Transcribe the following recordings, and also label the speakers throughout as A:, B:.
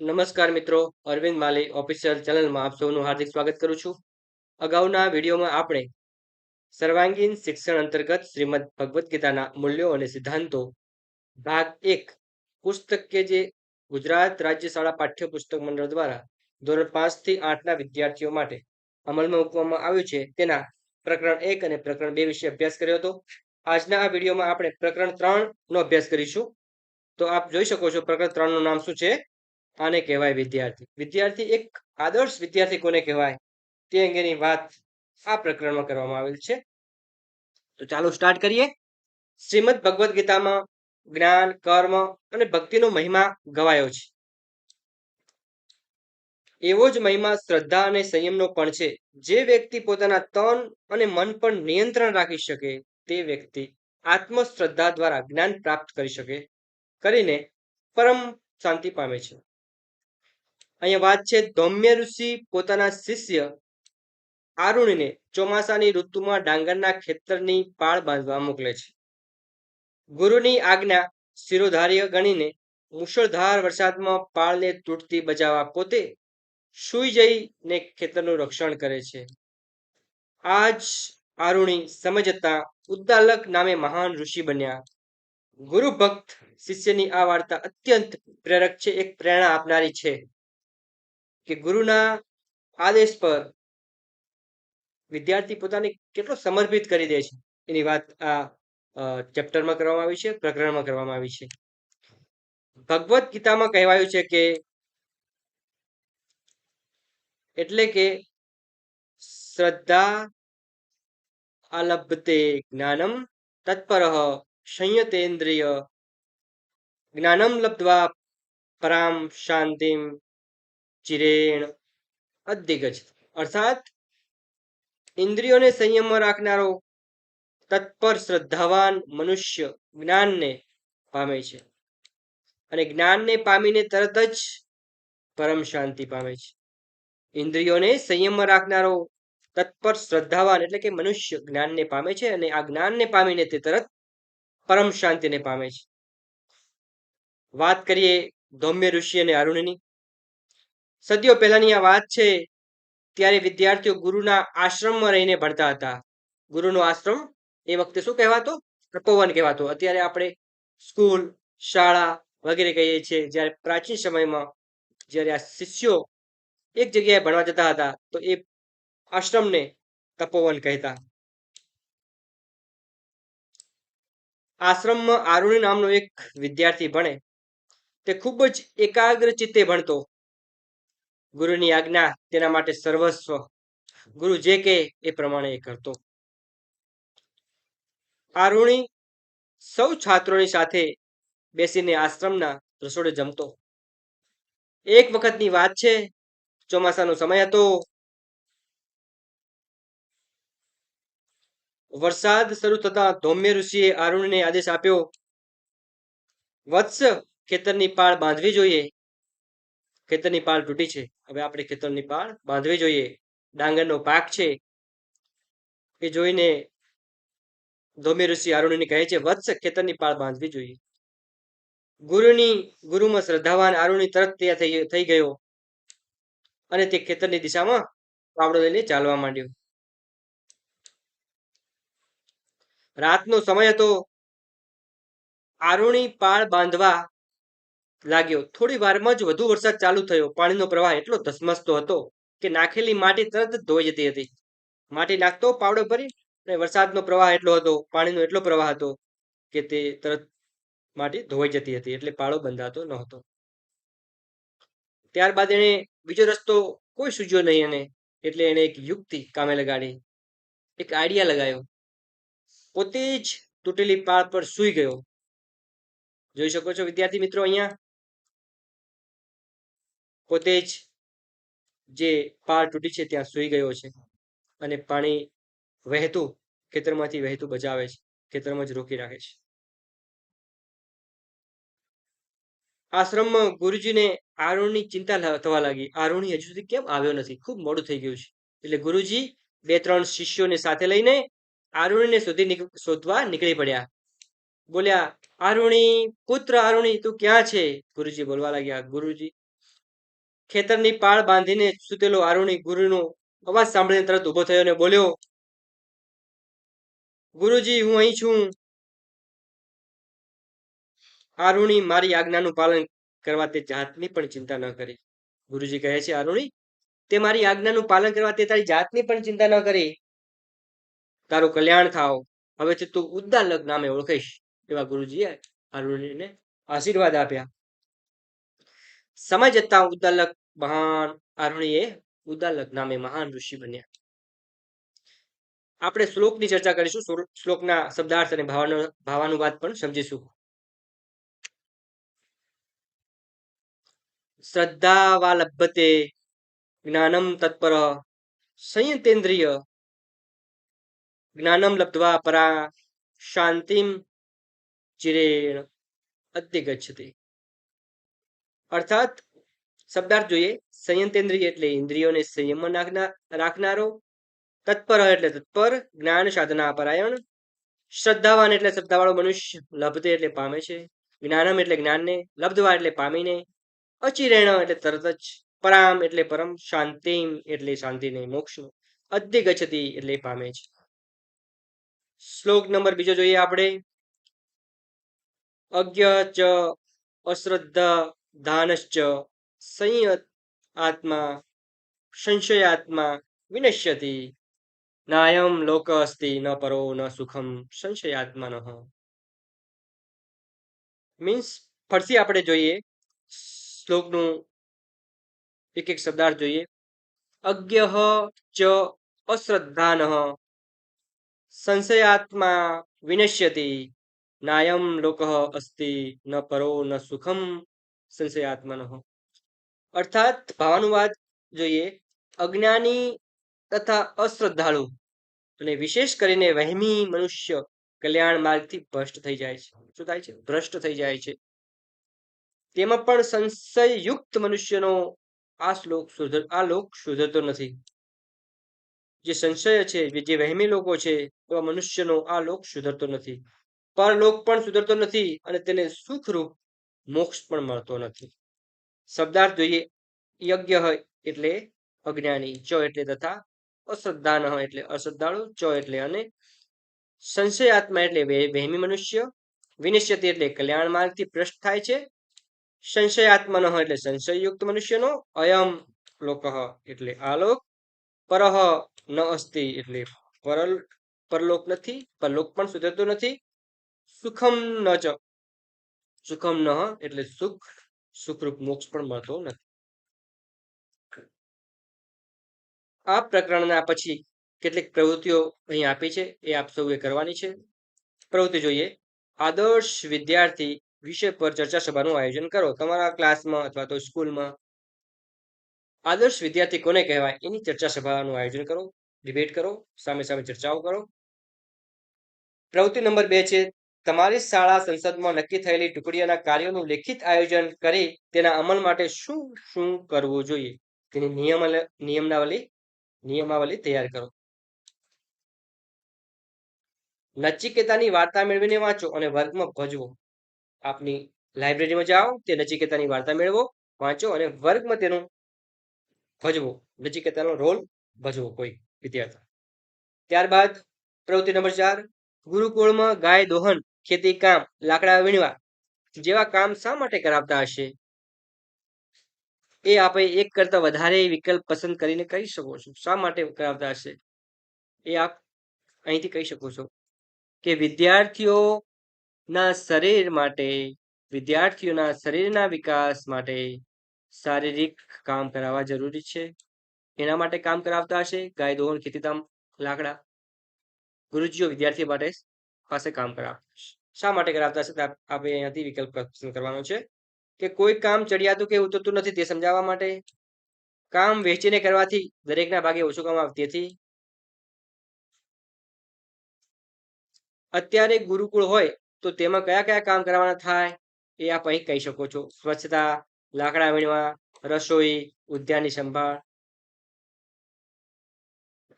A: નમસ્કાર મિત્રો, અરવિંદ માલી ઓફિશિયલ ચેનલમાં આપ સૌનું હાર્દિક સ્વાગત કરું છું. અગાઉના વિડીયોમાં આપણે સર્વાંગીણ શિક્ષણ અંતર્ગત શ્રીમદ ભગવદ્ ગીતાના મૂલ્યો અને સિદ્ધાંતો, ભાગ એક, પુસ્તક કે જે ગુજરાત રાજ્ય શાળા પાઠ્યપુસ્તક મંડળ દ્વારા ધોરણ પાંચથી આઠના વિદ્યાર્થીઓ માટે અમલમાં મૂકવામાં આવ્યું છે, તેના પ્રકરણ એક અને પ્રકરણ બે વિશે અભ્યાસ કર્યો હતો. આજના આ વિડીયોમાં આપણે પ્રકરણ ત્રણ નો અભ્યાસ કરીશું. તો આપ જોઈ શકો છો પ્રકરણ ત્રણનું નામ શું છે? આને કહેવાય વિદ્યાર્થી. વિદ્યાર્થી એક આદર્શ વિદ્યાર્થી કોને કહેવાય? તે અંગેની વાત આ પ્રકરણમાં કરવામાં આવેલ છે. તો ચાલો સ્ટાર્ટ કરીએ. શ્રીમદ ભગવદ્ ગીતામાં જ્ઞાન, કર્મ અને ભક્તિનો મહિમા ગવાયો છે. એવો જ મહિમા શ્રદ્ધા અને સંયમનો પણ છે. જે વ્યક્તિ પોતાના તન અને મન પર નિયંત્રણ રાખી શકે, તે વ્યક્તિ આત્મશ્રદ્ધા દ્વારા જ્ઞાન પ્રાપ્ત કરી શકે, કરીને પરમ શાંતિ પામે છે. અહીંયા વાત છે ધૌમ્ય ઋષિ પોતાના શિષ્ય આરુણીને ચોમાસાની ઋતુમાં ડાંગરના ખેતરની પાળ બાંધવા મોકલે છે. ગુરુની આજ્ઞા શિરોધાર્ય ગણીને મુશળધાર વરસાદમાં પાળને તૂટતી બચાવવા પોતે સુઈ જઈને ખેતરનું રક્ષણ કરે છે. આજ આરુણી સમજતા ઉદ્દાલક નામે મહાન ઋષિ બન્યા. ગુરુ ભક્ત શિષ્યની આ વાર્તા અત્યંત પ્રેરક છે, એક પ્રેરણા આપનારી છે. કે ગુરુના આદેશ પર વિદ્યાર્થી પોતાને કેટલો સમર્પિત કરી દે છે. એની વાત આ ચેપ્ટરમાં કરવામાં આવી છે, પ્રકરણમાં કરવામાં આવી છે. ભગવદ્ ગીતામાં કહેવાયું છે કે એટલે કે શ્રદ્ધા આલભતે જ્ઞાનમ તત્પર સંયતેન્દ્રિય જ્ઞાનમ લબ્ધવા પરામ શાંતિમ ચિરેણ અધિગજ અર્થાત ઇન્દ્રિયોને સંયમમાં રાખનારો તત્પર શ્રદ્ધાવાન મનુષ્ય જ્ઞાનને પામે છે. અને જ્ઞાનને પામીને તરત જ પરમ શાંતિ પામે છે. ઇન્દ્રિયોને સંયમમાં રાખનારો તત્પર શ્રદ્ધાવાન એટલે કે મનુષ્ય જ્ઞાનને પામે છે અને આ જ્ઞાનને પામીને તે તરત પરમ શાંતિને પામે છે. વાત કરીએ ધૌમ્ય ઋષિ અને અરુણની. સદીઓ પહેલાની આ વાત છે, ત્યારે વિદ્યાર્થીઓ ગુરુના આશ્રમમાં રહીને ભણતા હતા. ગુરુનો આશ્રમ એ વખતે શું કહેવાતો? તપોવન કહેવાતો. અત્યારે આપણે સ્કૂલ, શાળા વગેરે કહીએ છીએ. જ્યારે પ્રાચીન સમયમાં જ્યારે આ શિષ્યો એક જગ્યાએ ભણવા જતા હતા, તો એ આશ્રમને તપોવન કહેતા. આશ્રમમાં આરુણી નામનો એક વિદ્યાર્થી ભણે. તે ખૂબ જ એકાગ્ર ચિત્તે ભણતો. ગુરુની આજ્ઞા તેના માટે સર્વસ્વ. ગુરુ જે કે એ પ્રમાણે એ કરતો. આરુણી સૌ છાત્રોની સાથે બેસીને આશ્રમના રસોડે જમતો. એક વખતની વાત છે, ચોમાસાનો સમય હતો. વરસાદ શરૂ થતા ધૌમ્ય ઋષિએ આરુણને આદેશ આપ્યો, વત્સ ખેતરની પાળ બાંધવી જોઈએ. ખેતરની પાળ તૂટી છે. હવે આપણે ખેતરની પાળ બાંધવી જોઈએ. ડાંગરનો પાક છે એ જોઈને ધોમી ઋષિ આરુણીને કહે છે, વત્સ ખેતરની પાળ બાંધવી જોઈએ. ગુરુની, ગુરુમાં શ્રદ્ધાવાન આરુણી તરત ત્યાં થઈ થઈ ગયો અને તે ખેતરની દિશામાં પાવડો લઈને ચાલવા માંડ્યો. રાતનો સમય હતો. આરુણી પાળ બાંધવા લાગ્યો. થોડી વારમાં જ વધુ વરસાદ ચાલુ થયો. પાણીનો પ્રવાહ એટલો ધસમસતો હતો કે નાખેલી માટી તરત ધોઈ જતી હતી. માટી નાખતો પાવડો ભરી અને વરસાદનો પ્રવાહ એટલો હતો, પાણીનો એટલો પ્રવાહ હતો કે તે તરત માટી ધોવાઈ જતી હતી એટલે પાળો બંધાતો નહોતો. ત્યારબાદ એણે બીજો રસ્તો કોઈ સૂજ્યો નહીં એને એટલે એણે એક યુક્તિ કામે લગાડી. એક આઈડિયા લગાયો. પોતે જ તૂટેલી પાળ પર સૂઈ ગયો. જોઈ શકો છો વિદ્યાર્થી મિત્રો અહીંયા પોતે જ જે પાળ તૂટી છે ત્યાં સૂઈ ગયો છે અને પાણી વહેતું ખેતરમાંથી વહેતું બચાવે છે, ખેતરમાં જ રોકી રાખે છે. આશ્રમમાં ગુરુજીને આરુણની ચિંતા થવા લાગી. આરુણી હજુ સુધી કેમ આવ્યો નથી? ખૂબ મોડું થઈ ગયું છે. એટલે ગુરુજી બે ત્રણ શિષ્યોને સાથે લઈને આરુણીને શોધી શોધવા નીકળી પડ્યા. બોલ્યા, આરુણી, પુત્ર આરુણી, તું ક્યાં છે? ગુરુજી બોલવા લાગ્યા. ગુરુજી ખેતરની પાળ બાંધીને સૂતેલો આરુણી ગુરુનો અવાજ સાંભળીને તરત ઊભો થયો અને બોલ્યો, ગુરુજી, હું અહીં છું. આરુણી મારી આજ્ઞાનું પાલન કરવા તે જાતની પણ ચિંતા ન કરી. ગુરુજી કહે છે, આરુણી, તે મારી આજ્ઞાનું પાલન કરવા તે તારી જાતની પણ ચિંતા ન કરી. તારું કલ્યાણ થાવ. હવેથી તું ઉદ્દાલક નામે ઓળખીશ એવા ગુરુજીએ આરુણીને આશીર્વાદ આપ્યા. સમય જતા ઉદ્દાલક મહાન આરુણીએ ઉદ્દાલક નામે મહાન ઋષિ બન્યા. આપણે શ્લોકની ચર્ચા કરીશું. શ્લોકના શબ્દાર્થ અને ભાવાનો, ભાવાનુવાદ પણ સમજીશું. શ્રદ્ધા વા લભ્યતે જ્ઞાનમ તત્પર સંયતેન્દ્રિય જ્ઞાનમ લબ્ધવા પરા શાંતિમ ચિરેણ અધ્યગચ્છતે અર્થાત શબ્દાર્થ જોઈએ, સંયંતેન્દ્રિય એટલે ઇન્દ્રિયોને સંયમમાં રાખનારો, તત્પર એટલે તત્પર, જ્ઞાન સાધના પરાયણ, શ્રદ્ધાવાન એટલે શ્રદ્ધાવાળો મનુષ્ય, લભતે એટલે પામે છે, જ્ઞાનમ એટલે જ્ઞાનને, લબ્ધવા એટલે પામીને, અચિરેણ એટલે તરત જ, પરામ એટલે પરમ, શાંતિમ એટલે શાંતિને મોક્ષ અધ્ય ગચતી એટલે પામે છે. શ્લોક નંબર બીજો જોઈએ આપણે. અજ્ઞ, ચ, અશ્રદ્ધા ધાનશ્ચ સંયત આત્મા સંશયાત્મા વિનશ્યતિ નાયમ લોક અસ્તિ ન પરો ન સુખમ સંશયાત્મન મીન્સ ફરીથી આપણે જોઈએ, શ્લોકનું એક એક શબ્દાર્થ જોઈએ. અજ્ઞ ચ અશ્રદ્ધાન, સંશયાત્મા વિનશ્યતિ. નાયમ લોક અસ્તિ ન પરો ન સુખમ સંશયાત્મન અર્થાત ભાવાનુવાદ જોઈએ, અજ્ઞાની તથા અશ્રદ્ધાળુ અને વિશેષ કરીને વહેમી મનુષ્ય કલ્યાણ માર્ગથી ભ્રષ્ટ થઈ જાય છે. શું થાય છે? ભ્રષ્ટ થઈ જાય છે. તેમાં પણ સંશયયુક્ત મનુષ્યનો આ શ્લોક સુધર, આ લોક સુધરતો નથી. જે સંશય છે, જે વહેમી લોકો છે એવા મનુષ્યનો આ લોક સુધરતો નથી. પરલોક પણ સુધરતો નથી અને તેને સુખરૂપ મોક્ષ પણ મળતો નથી. શબ્દાર્થ જોઈએ, યજ્ઞ હોય એટલે અજ્ઞાની, ચ એટલે તથા અશ્રદ્ધાન એટલે અશ્રદ્ધાળુ, ચ એટલે અને સંશયાત્મા એટલે વહેમી મનુષ્ય, વિનિશ્ચિત એટલે કલ્યાણ માર્ગથી ભ્રષ્ટ થાય છે. સંશયાત્માનો એટલે સંશયયુક્ત મનુષ્યનો, અયમ લોક એટલે આલોક પરહ ન અસ્તિ એટલે પરલ, પરલોક નથી, પરલોક પણ સુધરતો નથી. સુખમ ન ચ સુખમ ન એટલે સુખ, સુખરૂપ મોક્ષ પણ મળતો નથી. આ પ્રકરણના પછી કેટલીક પ્રવૃત્તિઓ અહીં આપી છે, એ આપ સૌએ કરવાની છે. પ્રવૃત્તિ જોઈએ. આદર્શ વિદ્યાર્થી વિષય પર ચર્ચા સભાનું આયોજન કરો. તમારા ક્લાસમાં અથવા તો સ્કૂલમાં. આદર્શ વિદ્યાર્થી કોને કહેવાય? એની ચર્ચા સભાનું આયોજન કરો, ડિબેટ કરો, સામે સામે ચર્ચાઓ કરો. પ્રવૃત્તિ નંબર બે છે તમારી શાળા સંસદમાં નક્કી થયેલી ટુકડીઓના કાર્યોનું લેખિત આયોજન કરી તેના અમલ માટે શું શું કરવું જોઈએ? તેની નિયમ નિયમનાવલી, નિયમાવલી તૈયાર કરો. નચિકેતાની વાર્તા મેળવીને વાંચો અને વર્ગમાં ભજવો. આપની લાઇબ્રેરીમાં જાઓ, તે નચિકેતાની વાર્તા મેળવો, વાંચો અને વર્ગમાં તેનું ભજવો. નચિકેતાનો રોલ ભજવો કોઈ વિદ્યાર્થી ત્યારબાદ પ્રવૃત્તિ નંબર ચાર, ગુરુકુળમાં ગાય દોહન. ખેતી કામ, લાકડા વીણવા જેવા કામ શા માટે કરાવતા હશે? એ આપણે એક કરતા વધારે વિકલ્પ પસંદ કરીને કહી શકો છો. શા માટે કરાવતા હશે? એ આપ અહીંથી કહી શકો છો કે વિદ્યાર્થીઓના શરીર માટે, વિદ્યાર્થીઓના શરીરના વિકાસ માટે શારીરિક કામ કરાવવા જરૂરી છે. એના માટે કામ કરાવતા હશે? ગાય દોહન ખેતીધામ લાકડા. ગુરુજીઓ વિદ્યાર્થીઓ માટે પાસે કામ કરાવતા હશે. શા માટે કરાવતા હશે? આપણે અહીંયાથી વિકલ્પ પસંદ કરવાનો છે કે કોઈ કામ ચડિયાતું કે ઉતરતું નથી તે સમજાવવા માટે. કામ વહેંચીને કરવાથી દરેકના ભાગે ઓછું કામ આવતી હતી અત્યારે ગુરુકુળ હોય તો તેમાં કયા કયા કામ કરવાના થાય એ આપ અહીં કહી શકો છો. સ્વચ્છતા, લાકડા વીણવા, રસોઈ, ઉદ્યાનની સંભાળ.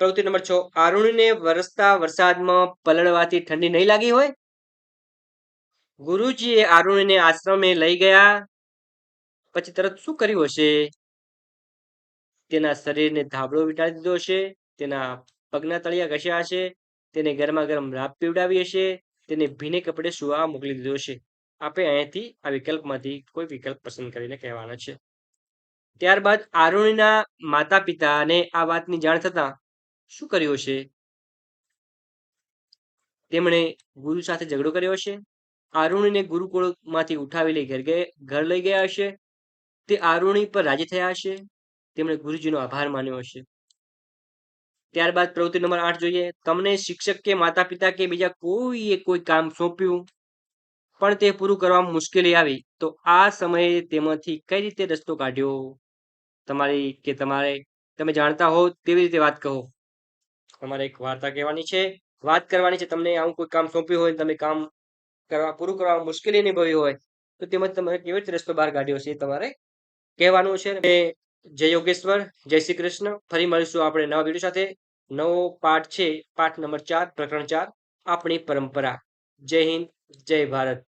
A: પ્રવૃત્તિ નંબર છ. અરુણને વરસતા વરસાદમાં પલળવાથી ઠંડી નહીં લાગી હોય? ગુરુજીએ આરુણીને આશ્રમે લઈ ગયા. પછી તરત શું કર્યું હશે? તેના શરીરને ધાબળો વીંટાળી દીધો હશે, તેના પગના તળિયા ઘસ્યા હશે, તેને ગરમા ગરમ રાબ પીવડાવી હશે, તેને ભીને કપડે સુવા મોકલી દીધો હશે. આપણે અહીંયાથી આ વિકલ્પમાંથી કોઈ વિકલ્પ પસંદ કરીને કહેવાના છે. ત્યારબાદ આરુણીના માતા પિતાને આ વાતની જાણ થતા શું કર્યું હશે? તેમણે ગુરુ સાથે ઝઘડો કર્યો હશે? આરુણીને ગુરુકુળમાંથી ઉઠાવી લઈ ઘર ઘર લઈ ગયા હશે. તે આરુણી પર રાજી થયા હશે. તેમણે ગુરુજીનો આભાર માન્યો હશે. ત્યારબાદ પ્રવૃત્તિ નંબર આઠ જોઈએ. તમને શિક્ષક કે માતા પિતા કે બીજા કોઈએ કોઈ કામ સોંપ્યું, પણ તે પૂરું કરવામાં મુશ્કેલી આવી, તો આ સમયે તેમાંથી કઈ રીતે રસ્તો કાઢ્યો? તમારી કે તમારે, તમે જાણતા હો તેવી રીતે વાત કહો. તમારે એક વાર્તા કહેવાની છે. વાત કરવાની છે, તમને આવું કોઈ કામ સોંપ્યું હોય તમે કામ કરવા, પૂરું કરવામાં મુશ્કેલી અનુભવી હોય, તો તેમાં તમારે કેવી રીતે રસ્તો બહાર કાઢ્યો છે તમારે કહેવાનું છે. જય યોગેશ્વર, જય શ્રી કૃષ્ણ. ફરી મળીશું આપણે નવા વીડિયો સાથે. નવો પાઠ છે, પાઠ નંબર ચાર, પ્રકરણ ચાર, આપણી પરંપરા. જય હિન્દ, જય ભારત.